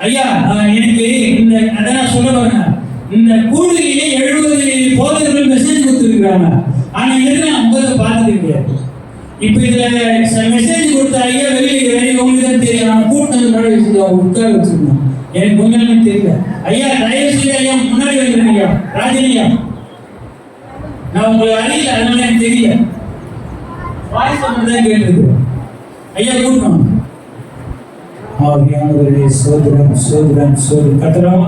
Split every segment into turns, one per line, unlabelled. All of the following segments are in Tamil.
ஐயா எனக்கு இந்த அதான் சொல்ல வரேன் இந்த கூடுதலிலே எழுபது போதர்கள் மெசேஜ் கொடுத்துருக்காங்க ஆனா இதுல ஐம்பது பார்த்தது கிடையாது இப்ப இதுல மெசேஜ் கொடுத்த ஐயா வெளியே உங்களுக்கு தான் தெரியும். நான் கூட்டம் உட்கார வச்சிருந்தோம் எனக்கு தெரியல. ஐயா தயவு செய்து ஐயா முன்னாடி வந்துருங்க ஐயா. நான் உங்களை அறியல அதனால எனக்கு தெரியல. வாய்ஸ் தான் கேட்டது ஐயா கூட்டம் ஆவியானவரே சோதரம் சோதரம் சோதரம் கத்துறோம்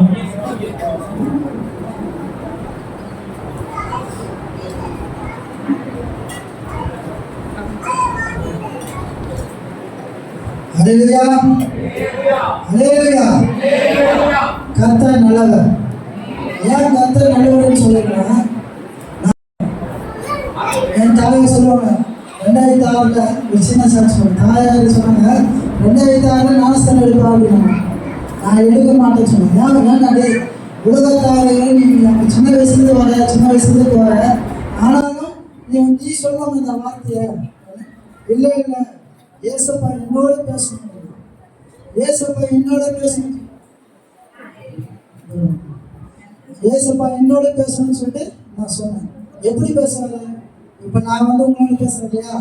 ஹalleluya ஹalleluya. கத்த நல்லவர். ஏன் கத்த நல்லவர்னு சொல்லுங்கன்னா என் தலைவர் சொல்லுவாங்க. ரெண்டாயிரத்தி ஆறுல ஒரு சின்ன சாட்சி சொல்லுவாங்க தாயார் சொன்னாங்க ரெண்டாயிரத்தி ஆறுல நாஸ்தான் எடுப்பா அப்படின்னாங்க. நான் எடுக்க மாட்டேன்னு சொன்னேன் ஏன் ஏன் டேய் நீ நம்ம சின்ன வயசுலேருந்து வர சின்ன வயசுலேருந்து வர ஆனாலும் நீ வந்து நீ சொல்ல இந்த வார்த்தையை இல்லை இல்லை. ஏசப்பா என்னோட பேசணும் ஏசப்பா என்னோட பேசணும் ஏசப்பா என்னோட பேசணும்னு சொல்லிட்டு நான் சொன்னேன். எப்படி பேசுறேன் இப்போ நான் வந்து உங்களோட பேசுறேன் இல்லையா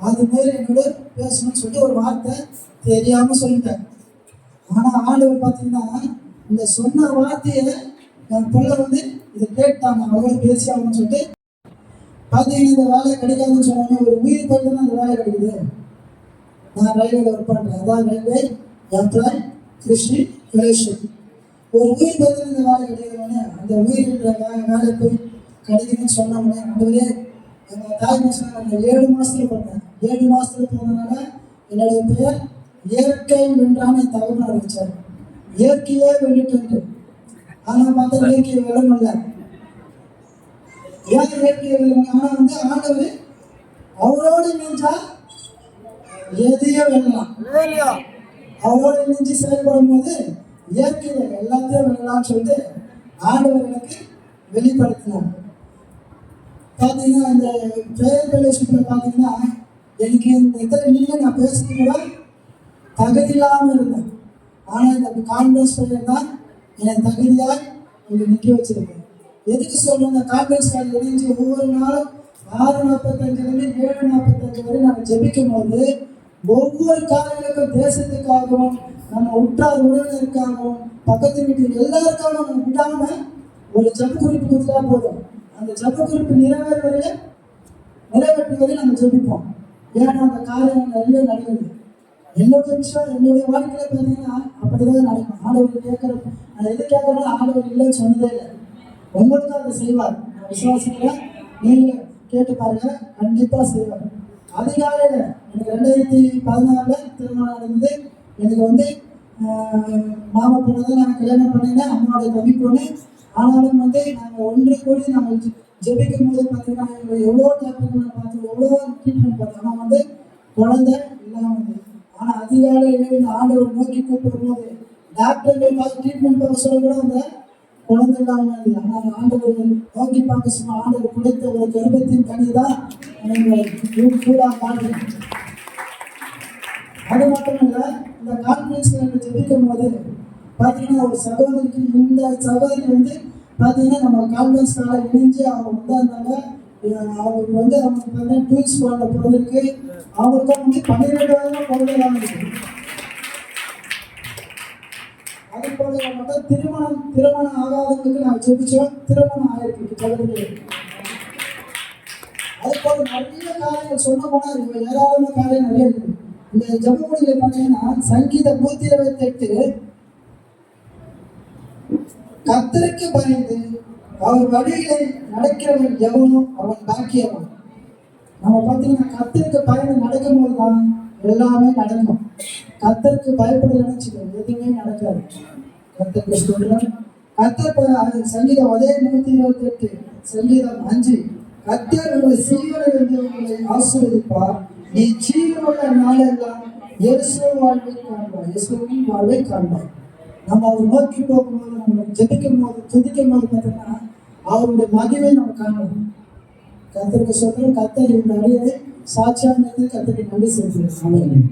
அது மாரி என்னோட பேசணும்னு சொல்லிட்டு ஒரு வார்த்தை தெரியாம சொல்லிட்டேன். ஆனா ஆண்டவர் பார்த்தீங்கன்னா இந்த சொன்ன வார்த்தையை என் பிள்ளை வந்து இதை கேட்டாங்க அவரோட பேசி ஆகணும்னு சொல்லிட்டு பார்த்தீங்கன்னா இந்த வேலை கிடைக்காதுன்னு சொன்னாங்க ஒரு உயிர் போயிட்டு தான் அந்த வேலை கிடைக்குது. நான் ரயில்வேல ஒர்க் பண்ணுறேன் அதான் ரயில்வே எம்ப்ளாய் கிருஷ்ணி கணேஷன் ஒரு உயிர் பத்திர இந்த வேலை கிடைக்கிறவனே அந்த உயிர் வேலை போய் கிடைக்குதுன்னு சொன்னவனே அதுவே எங்கள் தாய் மாதம் ஏழு மாதத்துல பண்ணேன் ஏழு மாதத்துல போனதுனால என்னுடைய பெயர் இயற்கை வென்றான்னு என் தகவல் வச்சார் இயற்கையே வெள்ளிட்டு ஆனால் பார்த்தா இயற்கை முடியல ஏன் இயற்கை விளம்பல ஆனால் வந்து ஆண்டவர் அவரோடு நின்றா எதையும் வெல்லலாம். அவரோடு இணைஞ்சு செயல்படும் போது இயற்கையில எல்லாத்தையும் வெல்லலாம்னு சொல்லிட்டு ஆண்டவர் எனக்கு வெளிப்படுத்தினார். பார்த்தீங்கன்னா அந்த ப்ரேயர் ஃபெலோஷிப்பில் பார்த்தீங்கன்னா எனக்கு இந்த இத்தனை நின்று நான் பேசுறது கூட தகுதி இல்லாமல் இருந்தேன். ஆனால் இந்த கான்ஃபரன்ஸ் ப்ரேயர் தான் என்னை தகுதியாக இங்கே நிற்க வச்சிருக்கேன் எதுக்கு சொல்றேன்? இந்த கான்ஃபரன்ஸ் கால் இணைஞ்சு ஒவ்வொரு நாளும் ஆறு நாற்பத்தஞ்சுலேருந்து ஏழு நாற்பத்தஞ்சு வரை நாங்கள் ஜெபிக்கும் போது ஒவ்வொரு காரியங்களுக்கும் தேசத்துக்காகவும் நம்ம உற்றார் உறவினருக்காகவும் பக்கத்து வீட்டில் எல்லாருக்காகவும் நம்ம விடாமல் ஒரு ஜப குறிப்பு கொடுத்துட்டா போதும். அந்த ஜப குறிப்பு நிறைவேறுவதை நிறைவேற்றுவதை நம்ம ஜபிப்போம். ஏன்னா அந்த காரியம் நிறைய நடக்குது என்னுடைய விஷயம் என்னுடைய வாழ்க்கையில பார்த்தீங்கன்னா அப்படிதான் நடக்கும். ஆண்டவர் கேட்கற நான் எது கேட்கறோம் ஆண்டவர் இல்லைன்னு சொன்னதே இல்லை. உங்களுக்கு அதை செய்வார். நான் விசுவாசிக்கிறேன். நீங்க கேட்டு பாருங்க. கண்டிப்பா செய்வார். அதிகாலையில எனக்கு ரெண்டாயிரத்தி பதினாறுல திருமணம் நடந்து எனக்கு வந்து மாமா பொண்ணு தான் நான் கல்யாணம் பண்ணினேன் அம்மாவோட தம்பி பொண்ணு ஆனாலும் வந்து நாங்கள் ஒன்று கூடி நம்ம ஜெபிக்கும் போது பார்த்தீங்கன்னா எவ்வளோ டாக்டர் பார்த்து எவ்வளோ ட்ரீட்மெண்ட் பார்த்தோம் ஆனால் வந்து குழந்தை இல்லாமல் ஆனால் அதிகாலையில் இந்த ஆண்டவர் நோக்கி கூப்பிடும் போது டாக்டர்கள் பார்த்து ட்ரீட்மெண்ட் பார்க்க சொல்ல கூட அந்த குழந்தை இல்லாமல் இல்லை. ஆனால் ஆண்டவர் நோக்கி பார்க்க சொன்ன ஆண்டவர் கொடுத்த ஒரு கர்ப்பத்தின் கனி தான் நீங்கள் கூட பார்க்குறேன் அது மட்டும் இல்லை இந்த கான்ஃபரன்ஸ்ல நம்ம ஜெபிக்கும் போது பார்த்தீங்கன்னா ஒரு சகோதரிக்கு இந்த சகோதரி வந்து பார்த்தீங்கன்னா நம்ம கான்ஃபரன்ஸ் கால இணைஞ்சு அவங்க வந்தாங்க. அவங்களுக்கு வந்து அவங்க பார்த்தீங்கன்னா ட்வின்ஸ் பொருளுக்கு பிறந்திருக்கு அவங்களுக்கு வந்து பன்னிரெண்டாயிரம் குழந்தைலாம் இருக்கு அது போல மட்டும் திருமணம் திருமணம் ஆகாதவங்களுக்கு நான் ஜெபிச்சோம் திருமணம் ஆகிருக்கு சகோதரி. அது போல நிறைய காரியங்கள் சொல்ல போனா இருக்கு ஏராளமான காரியம் நிறைய இருக்கு. இந்த ஜபமொழியில பார்த்தீங்கன்னா சங்கீத நூத்தி இருபத்தி எட்டு கத்தருக்கு பயந்து அவர் வழியிலே நடக்கிறவன் எவனும் அவன் பாக்கியவன். நம்ம பார்த்தீங்கன்னா கத்தருக்கு பயந்து நடக்கும்போது தான் எல்லாமே நடக்கும். கத்தருக்கு பயப்படலன்னு வச்சுக்கோங்க எதுவுமே நடக்காது. கத்தருக்கு சொல்றேன். கத்தர் அது சங்கீதம் அதே நூத்தி இருபத்தி எட்டு சங்கீதம் அஞ்சு. கத்தர் உங்களை சீவனிலிருந்து உங்களை ஆசீர்வதிப்பார். நீ ஜீவனுள்ள நாளெல்லாம் இயேசு வாழ்வை காண்பாய். இயேசுவின் வாழ்வை காண்பாய். நம்ம அவர் நோக்கி போகும்போது நம்ம ஜெபிக்கும் போது துதிக்கும் போது பார்த்தீங்கன்னா அவருடைய மகிமை நம்ம காணணும். கத்தருக்கு சொல்றோம் கத்தர் இந்த அடியை சாட்சியாக கத்தருக்கு நன்றி செலுத்துகிறேன்.